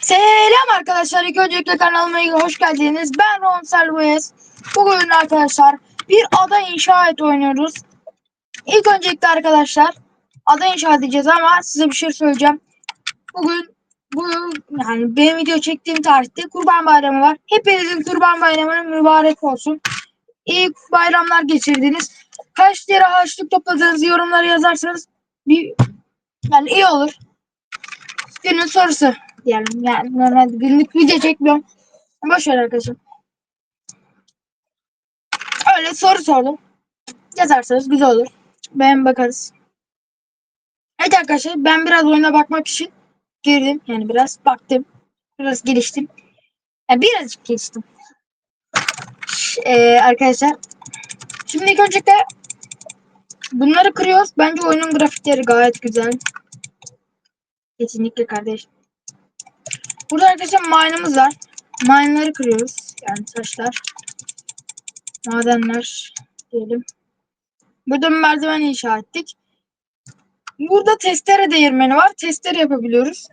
Selam arkadaşlar. İlk öncelikle kanalıma hoş geldiniz. Ben Ron Selves. Bugün arkadaşlar bir ada inşa et oynuyoruz. İlk öncelikle arkadaşlar ada inşa edeceğiz ama size bir şey söyleyeceğim. Bugün bu yani benim video çektiğim tarihte Kurban Bayramı var. Hepinizin Kurban Bayramı mübarek olsun. İyi bayramlar geçirdiniz. Kaç lira harçlık topladığınızı yorumlara yazarsanız bir yani iyi olur. Günün sorusu diyelim. Yani normalde günlük video çekmiyorum. Boş ver arkadaşım. Öyle soru sordum. Yazarsanız güzel olur. Ben bakarız. Evet arkadaşlar ben biraz oyuna bakmak için girdim. Yani biraz baktım. Biraz geliştim. Yani birazcık geliştim. Ee, arkadaşlar. Şimdi ilk öncelikle bunları kırıyoruz. Bence oyunun grafikleri gayet güzel. Kesinlikle kardeş. Burada arkadaşlar mine'ımız var. Mine'ları kırıyoruz. Yani taşlar. Madenler diyelim. Burada merdiven inşa ettik. Burada testere değirmeni var. Testere yapabiliyoruz.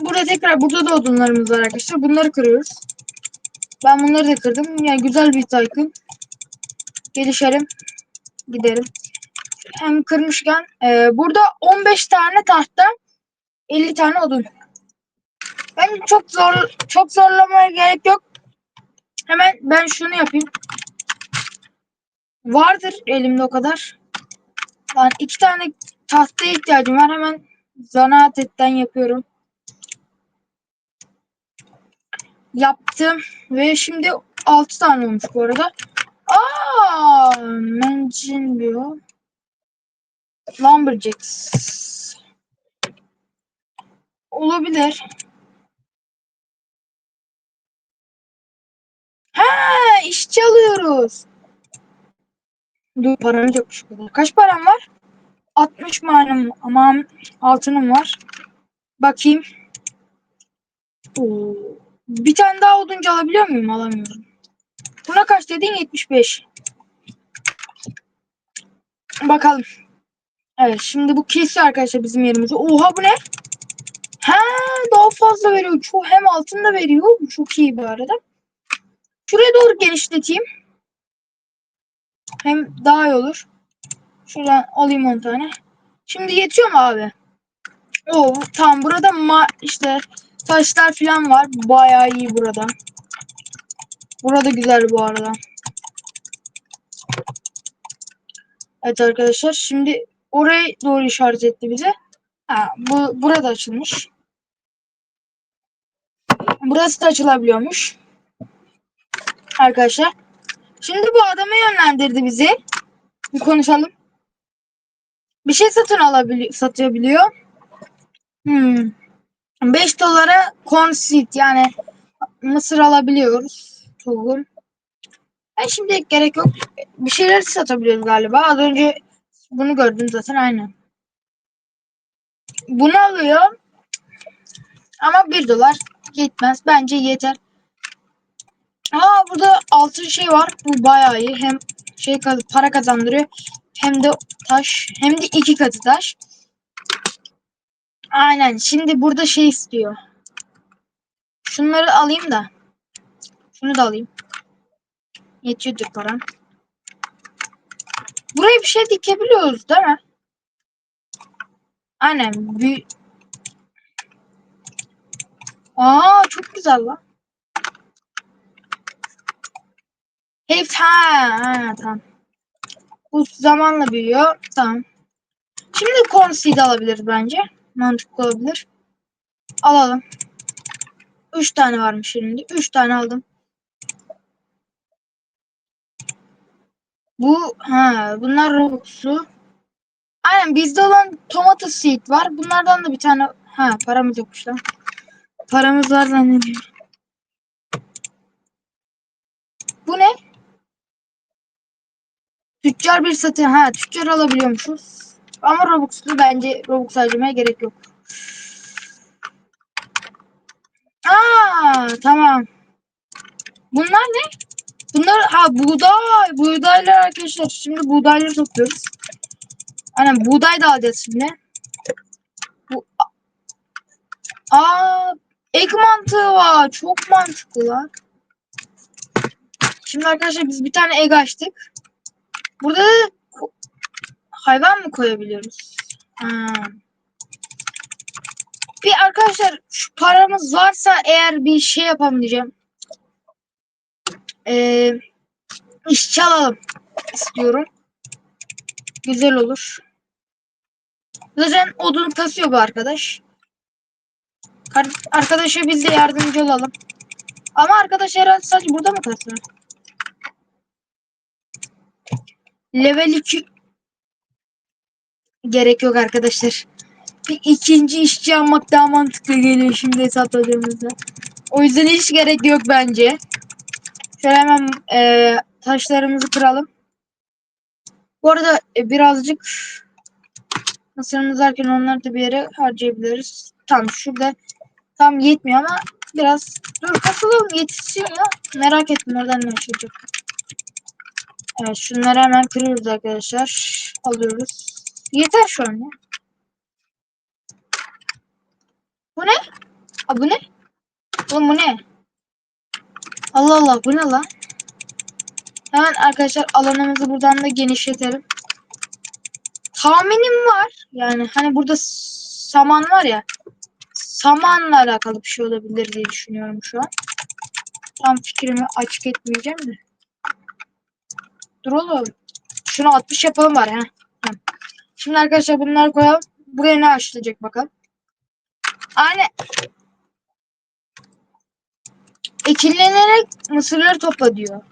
Burada tekrar burada da odunlarımız var arkadaşlar. Bunları kırıyoruz. Ben bunları da kırdım. Yani güzel bir taykın. Gelişelim. Gidelim. Hem kırmışken e, burada 15 tane tahta 50 tane odun. Ben çok zor çok zorlamaya gerek yok. Hemen ben şunu yapayım. Vardır elimde o kadar. Yani iki tane tahtaya ihtiyacım var. Hemen zanaat etten yapıyorum. Yaptım ve şimdi 6 tane olmuş bu arada. Aa, mencin diyor. Lumberjacks. Olabilir. Ha, işçi alıyoruz. Dur param bu kadar. Kaç param var? 60 manım aman altınım var. Bakayım. Oo. Bir tane daha oduncu alabiliyor muyum? Alamıyorum. Buna kaç dedin? 75. Bakalım. Evet şimdi bu kesiyor arkadaşlar bizim yerimizi. Oha bu ne? Ha daha fazla veriyor. Çok hem altın da veriyor. Bu çok iyi bu arada. Şuraya doğru genişleteyim. Hem daha iyi olur. Şuradan alayım 10 tane. Şimdi yetiyor mu abi? Oo tamam burada ma işte taşlar falan var. Bayağı iyi burada. Burada güzel bu arada. Evet arkadaşlar şimdi oraya doğru işaret etti bize. Ha, bu burada açılmış. Burası da açılabiliyormuş. Arkadaşlar. Şimdi bu adamı yönlendirdi bizi. Bir konuşalım. Bir şey satın alabiliyor, satabiliyor. Hmm. 5 dolara seed yani mısır alabiliyoruz. Tohum. Ben şimdi gerek yok. Bir şeyler satabiliyoruz galiba. Az önce bunu gördüm zaten aynen. Bunu alıyor. Ama 1 dolar yetmez. Bence yeter. Aa burada altın şey var. Bu bayağı iyi. Hem şey para kazandırıyor. Hem de taş. Hem de iki katı taş. Aynen. Şimdi burada şey istiyor. Şunları alayım da. Şunu da alayım. Yetiyordur param. Buraya bir şey dikebiliyoruz değil mi? Aynen. Bir... Aa çok güzel lan. Hep ha, ha tamam. Bu zamanla büyüyor. Tamam. Şimdi corn alabiliriz bence. Mantıklı olabilir. Alalım. 3 tane varmış şimdi. 3 tane aldım. Bu ha bunlar Robux'u. Aynen bizde olan tomato seed var. Bunlardan da bir tane ha paramız yokmuş lan. Paramız var zannediyorum. Bu ne? Tüccar bir satın. Ha tüccar alabiliyormuşuz. Ama Robux'lu bence Robux harcamaya gerek yok. Aa tamam. Bunlar ne? Bunlar ha buğday. Buğdaylar arkadaşlar. Şimdi buğdayları topluyoruz. Aynen buğday da alacağız şimdi. Bu Aa, ek mantığı var. Çok mantıklı lan. Şimdi arkadaşlar biz bir tane egg açtık. Burada da hayvan mı koyabiliyoruz? Ha. Bir arkadaşlar şu paramız varsa eğer bir şey yapalım diyeceğim. Ee, işçi alalım istiyorum. Güzel olur. Zaten odun kasıyor bu arkadaş. Arkadaşa biz de yardımcı olalım. Ama arkadaş herhalde sadece burada mı kasıyor? Level 2 gerek yok arkadaşlar. Bir ikinci işçi almak daha mantıklı geliyor şimdi hesapladığımızda. O yüzden hiç gerek yok bence. Şöyle hemen e, taşlarımızı kıralım. Bu arada e, birazcık mısırımız varken onları da bir yere harcayabiliriz. Tam şurada tam yetmiyor ama biraz dur kasalım yetişsin ya. Merak ettim oradan ne çıkacak. Evet şunları hemen kırıyoruz arkadaşlar. Alıyoruz. Yeter şu an ya. Bu ne? Ha bu ne? Oğlum bu ne? Allah Allah bu ne lan? Hemen arkadaşlar alanımızı buradan da genişletelim. Tahminim var. Yani hani burada saman var ya. Samanla alakalı bir şey olabilir diye düşünüyorum şu an. Tam fikrimi açık etmeyeceğim de. Dur oğlum. Şunu 60 yapalım. Heh. Tamam. Şimdi arkadaşlar bunları koyalım. Buraya ne açılacak bakalım. Aynen. Ekillenerek mısırları topla diyor.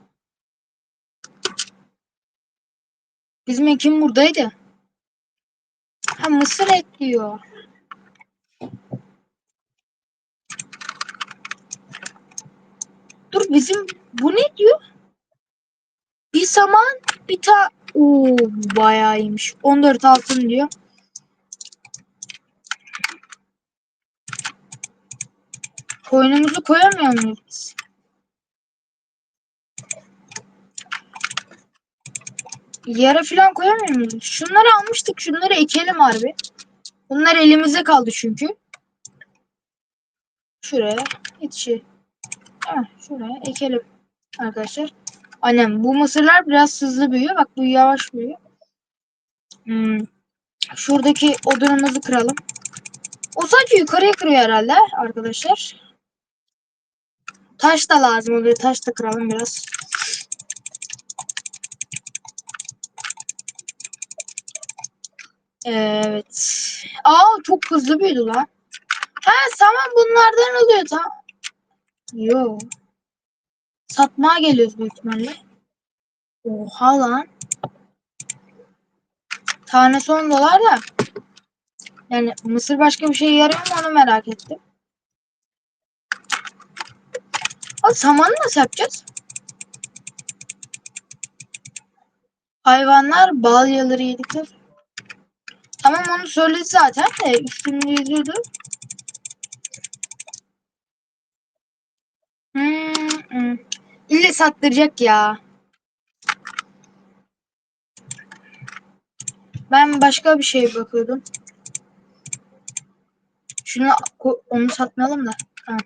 Bizim ekim buradaydı. Ha mısır ekliyor. Dur bizim bu ne diyor? Bir saman bir ta Oo bayağı iyiymiş. 14 altın diyor. Koyunumuzu koyamıyor muyuz? Yara falan koyamıyor muyuz? Şunları almıştık. Şunları ekelim harbi. Bunlar elimizde kaldı çünkü. Şuraya yetişi. Heh, şuraya ekelim arkadaşlar. Annem bu mısırlar biraz hızlı büyüyor. Bak bu yavaş büyüyor. Hmm. Şuradaki odunumuzu kıralım. O sadece yukarıya kırıyor herhalde arkadaşlar. Taş da lazım oluyor. Taş da kıralım biraz. Evet. Aa çok hızlı büyüdü lan. Ha saman bunlardan oluyor tamam. Yo. Satmaya geliyoruz büyük ihtimalle. Oha lan. Tanesi 10 dolar da. Yani mısır başka bir şey yarıyor mu onu merak ettim. Abi samanı nasıl yapacağız? Hayvanlar bal yaları yedikler. Tamam onu söyledi zaten de üstünde yazıyordu. Hmm, hmm. İlle sattıracak ya. Ben başka bir şeye bakıyordum. Şunu onu satmayalım da. Ha.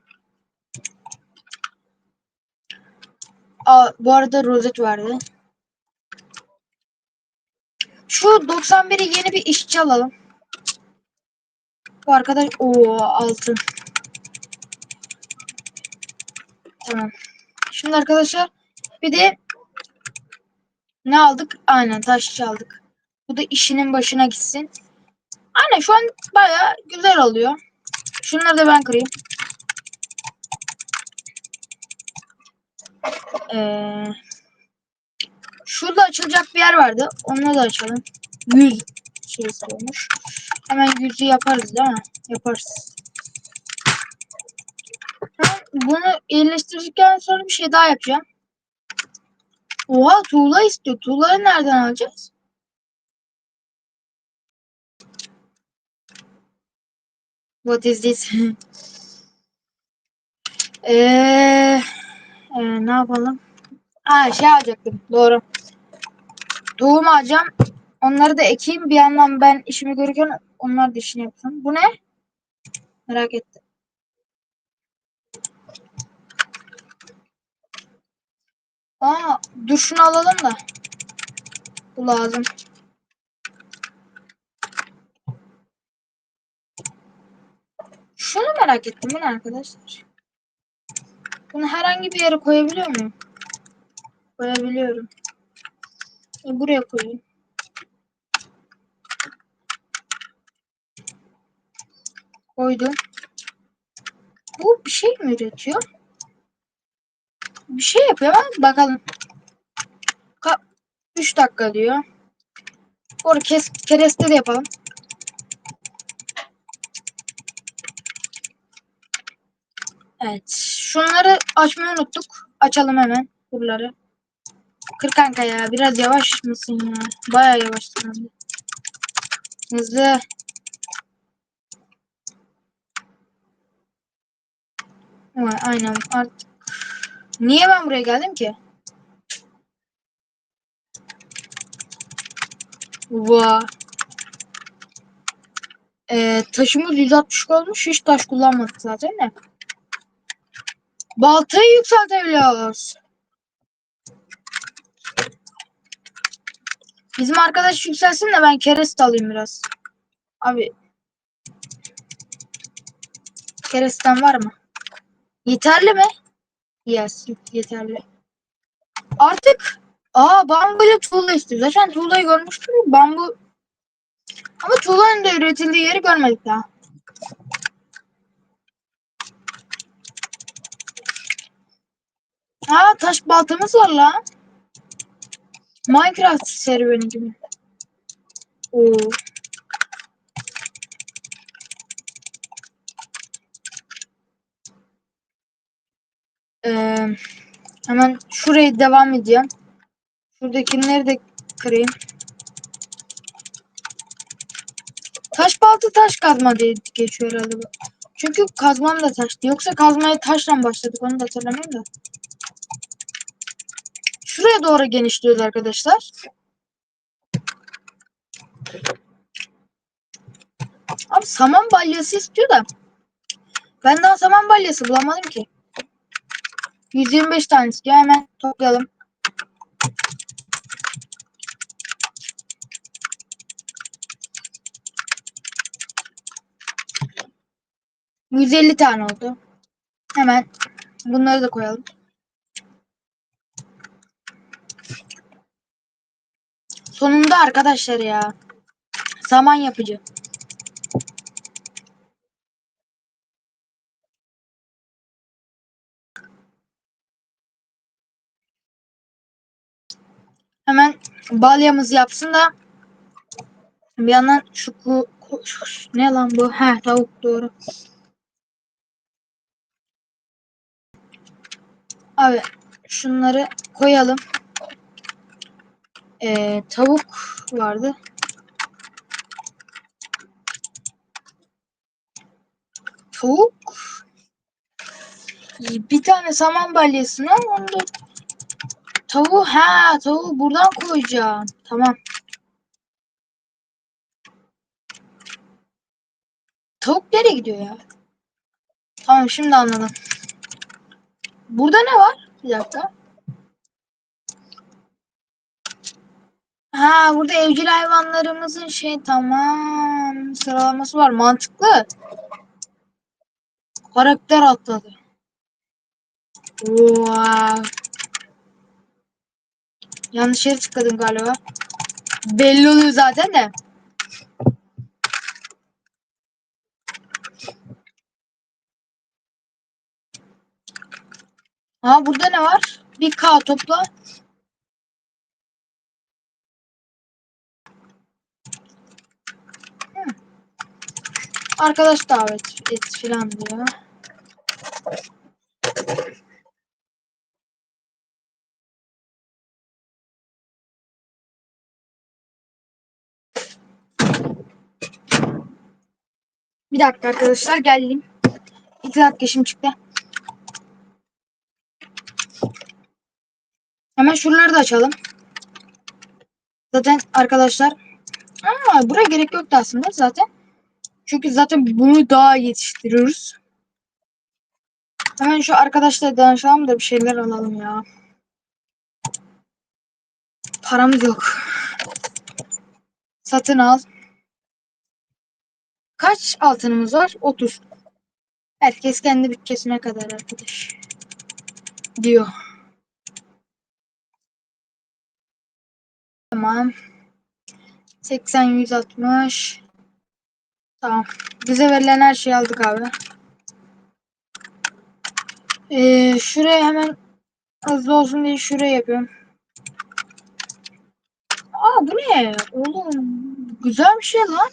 Aa, bu arada rozet vardı. Şu 91'i yeni bir işçi alalım. Bu arkadaş o altın. Tamam. Şimdi arkadaşlar bir de ne aldık? Aynen taşçı aldık. Bu da işinin başına gitsin. Aynen şu an baya güzel oluyor. Şunları da ben kırayım. Ee, şurada açılacak bir yer vardı. Onu da açalım. 100 şey olmuş. Hemen 100'ü yaparız değil mi? Yaparız. Bunu iyileştirdikten sonra bir şey daha yapacağım. Oha tuğla istiyor. Tuğlayı nereden alacağız? What is this? Eee e, ne yapalım? Ha şey alacaktım. Doğru. Doğum ağacım. Onları da ekeyim. Bir yandan ben işimi görürken onlar da işini yapsın. Bu ne? Merak ettim. Aa, dur şunu alalım da. Bu lazım. Şunu merak ettim ben arkadaşlar. Bunu herhangi bir yere koyabiliyor muyum? Koyabiliyorum. E, buraya koyayım. Koydum. Bu bir şey mi üretiyor? Bir şey yapıyor ama bakalım. Ka 3 dakika diyor. Sonra kes kereste de yapalım. Evet. Şunları açmayı unuttuk. Açalım hemen buraları. Kır kanka ya. Biraz yavaş mısın ya? Baya yavaşsın hem de. Hızlı. Aynen artık. Niye ben buraya geldim ki? Vaa. Ee, taşımız 160 olmuş. Hiç taş kullanmadık zaten de. Baltayı yükseltebiliyoruz. Bizim arkadaş yükselsin de ben kereste alayım biraz. Abi. Keresten var mı? Yeterli mi? Yes, yeterli. Artık aa bambu ile tuğla istiyor. Zaten tuğlayı görmüştük. Bambu ama tuğlanın da üretildiği yeri görmedik daha. Aa taş baltamız var lan. Minecraft serüveni gibi. Oo. Ee, hemen şuraya devam edeceğim. Şuradakileri de kırayım. Taş balta taş kazma diye geçiyor herhalde. Çünkü kazmam da taştı. Yoksa kazmaya taşla başladık. Onu da hatırlamıyorum da. Şuraya doğru genişliyoruz arkadaşlar. Abi saman balyası istiyor da. Ben daha saman balyası bulamadım ki. 125 tane istiyor. Hemen toplayalım. Yüz elli tane oldu. Hemen bunları da koyalım. Arkadaşlar ya. Saman yapıcı. Hemen balyamızı yapsın da bir yandan şu ku, ne lan bu? He tavuk doğru. Abi şunları koyalım. Ee, tavuk vardı. Tavuk bir tane saman balyasını onu da tavuğu ha tavuğu buradan koyacağım. Tamam. Tavuk nereye gidiyor ya? Tamam şimdi anladım. Burada ne var? Bir dakika. Ha burada evcil hayvanlarımızın şey tamam sıralaması var. Mantıklı. Karakter atladı. Wow. Yanlış yere tıkladım galiba. Belli oluyor zaten de. Ha burada ne var? Bir K topla. Arkadaş davet et filan diyor. Bir dakika arkadaşlar geldim. İki dakika şimdi çıktı. Hemen şuraları da açalım. Zaten arkadaşlar Aa, buraya gerek yoktu aslında zaten. Çünkü zaten bunu daha yetiştiriyoruz. Hemen şu arkadaşla danışalım da bir şeyler alalım ya. paramız yok. Satın al. Kaç altınımız var? 30. Herkes kendi bütçesine kadar arkadaş. Diyor. Tamam. 80 160. Tamam. Bize verilen her şeyi aldık abi. Ee, şuraya hemen hızlı olsun diye şuraya yapıyorum. Aa bu ne? Oğlum güzel bir şey lan.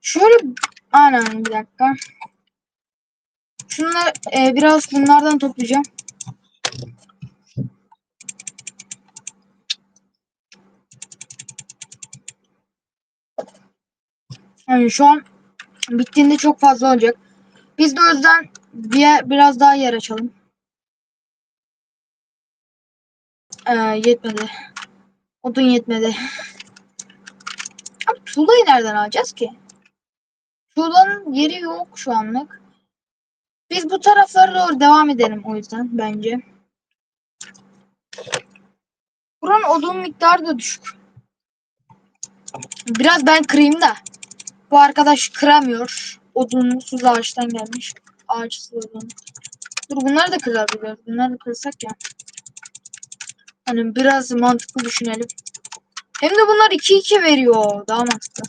Şöyle aynen bir dakika. Şunları e, biraz bunlardan toplayacağım. Yani şu an bittiğinde çok fazla olacak. Biz de o yüzden bir, biraz daha yer açalım. Ee, yetmedi. Odun yetmedi. Abi tuğlayı nereden alacağız ki? Tuğlanın yeri yok şu anlık. Biz bu taraflara doğru devam edelim o yüzden bence. Buranın odun miktarı da düşük. Biraz ben kırayım da. Bu arkadaş kıramıyor. Odunsuz ağaçtan gelmiş. Ağaçsız odun. Dur bunları da kırabiliyoruz. Bunları da kırsak ya. Hani biraz mantıklı düşünelim. Hem de bunlar 2-2 veriyor. Daha mantıklı.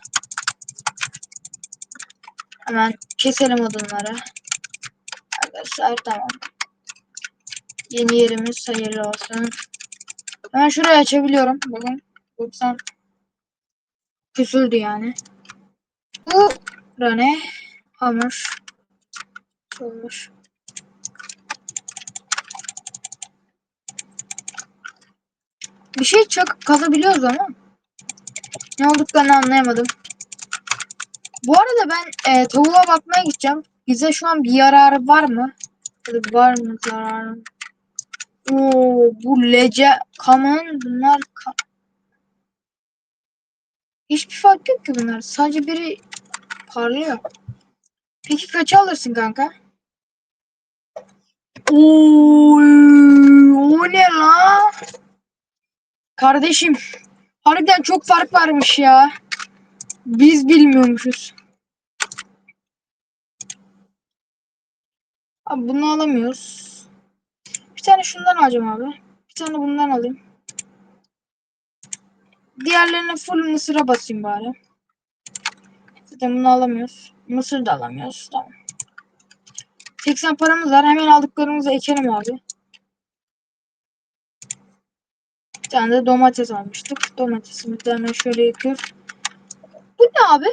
Hemen keselim odunları. Arkadaşlar tamam. Yeni yerimiz hayırlı olsun. Hemen şurayı açabiliyorum. Bakın. 90 küsüldü yani. Bu ne? Hamur. Olmuş. Bir şey çakıp kazabiliyoruz ama. Ne olduklarını anlayamadım. Bu arada ben e, tavuğa bakmaya gideceğim. Bize şu an bir yararı var mı? Ya da var mı zararı? Oo, bu lece kaman bunlar ka Hiçbir fark yok ki bunlar. Sadece biri parlıyor. Peki kaça alırsın kanka? Oy, o ne la? Kardeşim, harbiden çok fark varmış ya. Biz bilmiyormuşuz. Abi bunu alamıyoruz. Bir tane şundan alacağım abi. Bir tane bundan alayım. Diğerlerine full mısıra basayım bari. Zaten bunu alamıyoruz. Mısır da alamıyoruz. Tamam. 80 paramız var. Hemen aldıklarımızı ekelim abi. Bir tane de domates almıştık. Domatesimizi de hemen şöyle yıkıyoruz. Bu ne abi?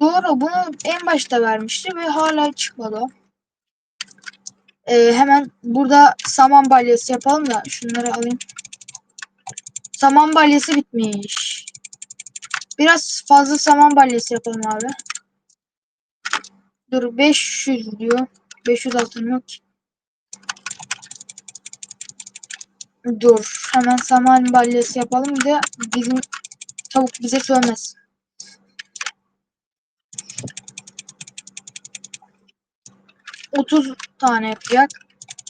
Doğru. Bunu en başta vermişti ve hala çıkmadı. Ee, hemen burada saman balyası yapalım da şunları alayım. Saman balyası bitmiş. Biraz fazla saman balyası yapalım abi. Dur 500 diyor. 500 altın yok ki. Dur. Hemen saman balyası yapalım da bizim tavuk bize sövmez. Otuz tane yapacak.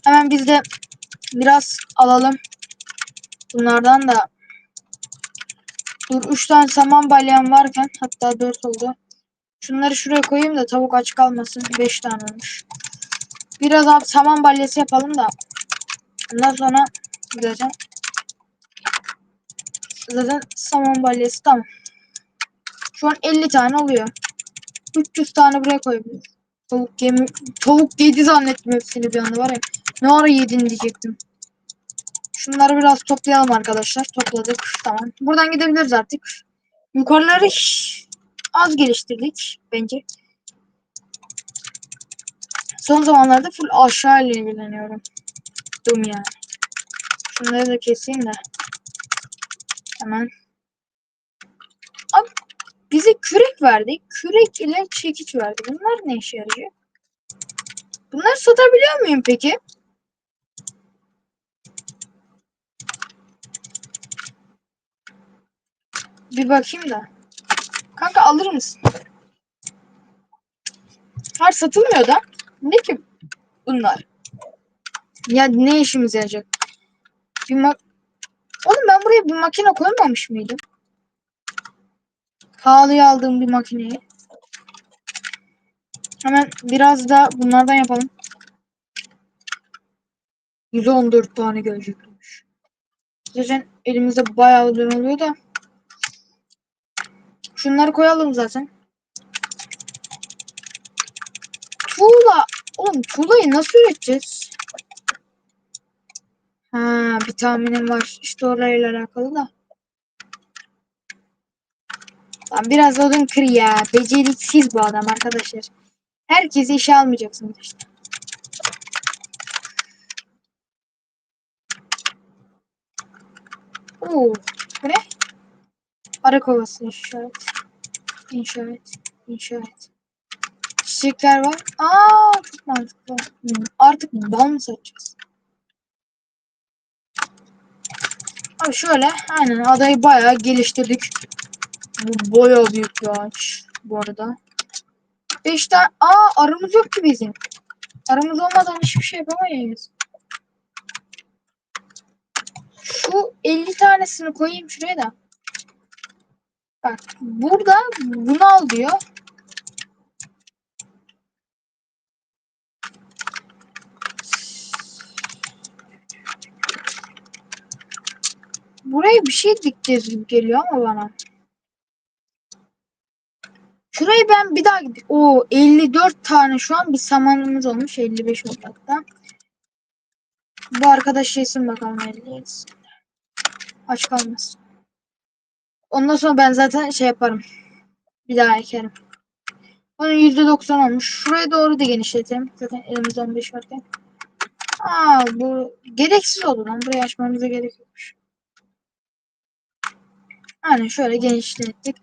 Hemen biz de biraz alalım. Bunlardan da Dur 3 tane saman balyam varken hatta 4 oldu. Şunları şuraya koyayım da tavuk aç kalmasın. 5 tane olmuş. Biraz abi saman balyası yapalım da. Ondan sonra gideceğim. Zaten saman balyası tamam. Şu an 50 tane oluyor. 300 tane buraya koyabiliriz. Tavuk yemi tavuk yedi zannettim hepsini bir anda var ya. Ne ara yedin diyecektim. Şunları biraz toplayalım arkadaşlar. Topladık. Tamam. Buradan gidebiliriz artık. Yukarıları az geliştirdik bence. Son zamanlarda full aşağı ile ilgileniyorum. Dum yani. Şunları da keseyim de. Hemen. Abi bize kürek verdi. Kürek ile çekiç verdi. Bunlar ne işe yarayacak? Bunları satabiliyor muyum peki? Bir bakayım da. Kanka alır mısın? Har satılmıyor da. Ne ki? bunlar. Ya ne işimize yarayacak? Bir mak Oğlum ben buraya bir makine koymamış mıydım? Pahalıya aldığım bir makineyi. Hemen biraz da bunlardan yapalım. 114 tane gelecekmiş. Zaten elimizde bayağı ürün oluyor da. Şunları koyalım zaten. Tuğla. Oğlum tuğlayı nasıl üreteceğiz? Ha, bir tahminim var. İşte orayla alakalı da. Lan biraz odun kır ya. Beceriksiz bu adam arkadaşlar. Herkesi işe almayacaksınız işte. Oo, bu ne? Arı kovası inşa et. İnşa et. İnşa et. Çiçekler var. Aa çok mantıklı. Hmm, Artık bal mı satacağız? Abi şöyle aynen adayı bayağı geliştirdik. Bu bayağı büyük bir ağaç bu arada. Beş tane... Aa arımız yok ki bizim. Arımız olmadan hiçbir şey yapamayız. Şu 50 tanesini koyayım şuraya da. Bak burada bunu al diyor. Buraya bir şey dikeceğiz gibi geliyor ama bana. Şurayı ben bir daha gideyim. Oo 54 tane şu an bir samanımız olmuş. 55 oldu hatta. Bu arkadaş yesin bakalım 50 yesin. Aç kalmasın. Ondan sonra ben zaten şey yaparım. Bir daha ekerim. Onun %90 olmuş. Şuraya doğru da genişletelim. Zaten elimizde 15 varken. Aa bu gereksiz oldu lan. Burayı açmamıza gerek yokmuş. Aynen şöyle genişlettik.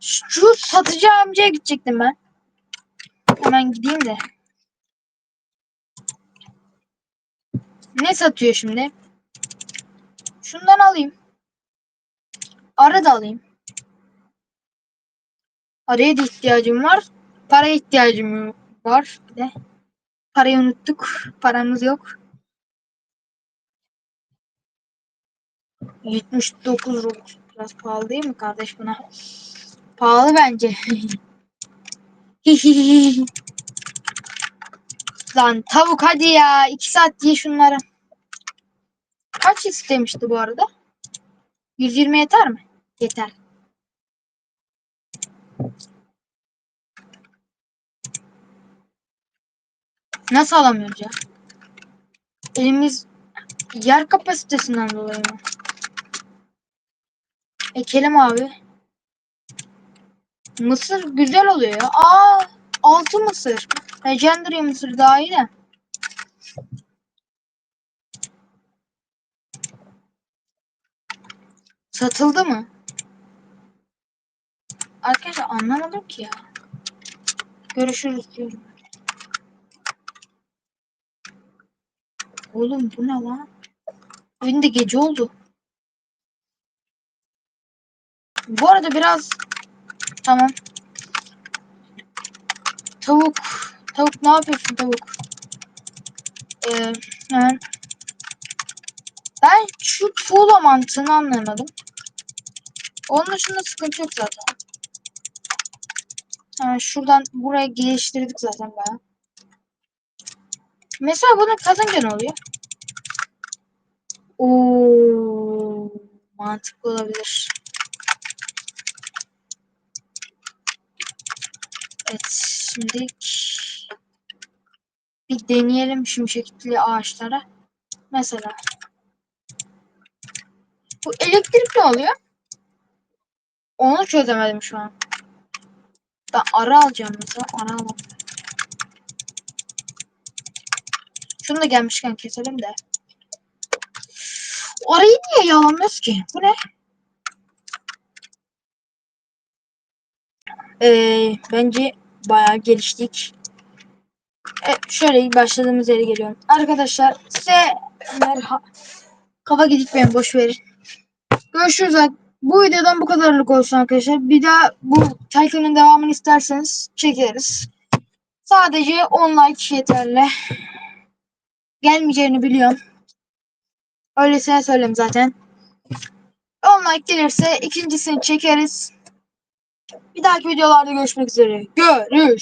Şu satıcı amcaya gidecektim ben. Hemen gideyim de. Ne satıyor şimdi? Şundan alayım. Arı da alayım. Araya da ihtiyacım var. Paraya ihtiyacım var. Bir de. Parayı unuttuk. Paramız yok. 79 Robux. Biraz pahalı değil mi kardeş buna? Pahalı bence. Lan tavuk hadi ya. 2 saat ye şunları. Kaç istemişti bu arada? 120 yeter mi? Yeter. Nasıl alamıyoruz ya? Elimiz yer kapasitesinden dolayı mı? Ekelim abi. Mısır güzel oluyor ya. Aa, altı mısır. Legendary mısır daha iyi de. Satıldı mı? Arkadaşlar anlamadım ki ya. Görüşürüz diyorum. Oğlum bu ne lan? Evinde gece oldu. Bu arada biraz tamam. Tavuk. Tavuk ne yapıyorsun tavuk? Ee, hemen. Ben şu tuğla mantığını anlamadım. Onun dışında sıkıntı yok zaten. Şuradan buraya geliştirdik zaten bayağı. Mesela bunu kazanınca ne oluyor? Oo, mantıklı olabilir. Evet, şimdi bir deneyelim şimşekli ağaçlara. Mesela bu elektrik ne oluyor? Onu çözemedim şu an. Ben ara alacağım mesela. Ara alalım. Şunu da gelmişken keselim de. Arayı niye yalamıyoruz ki? Bu ne? Ee, bence bayağı geliştik. Evet, şöyle başladığımız yere geliyorum. Arkadaşlar size merhaba. Kafa gidip boş verin. Görüşürüz. Bu videodan bu kadarlık olsun arkadaşlar. Bir daha bu takvimin devamını isterseniz çekeriz. Sadece 10 like yeterli. Gelmeyeceğini biliyorum. Öylesine söyleyeyim zaten. 10 like gelirse ikincisini çekeriz. Bir dahaki videolarda görüşmek üzere. Görüşürüz.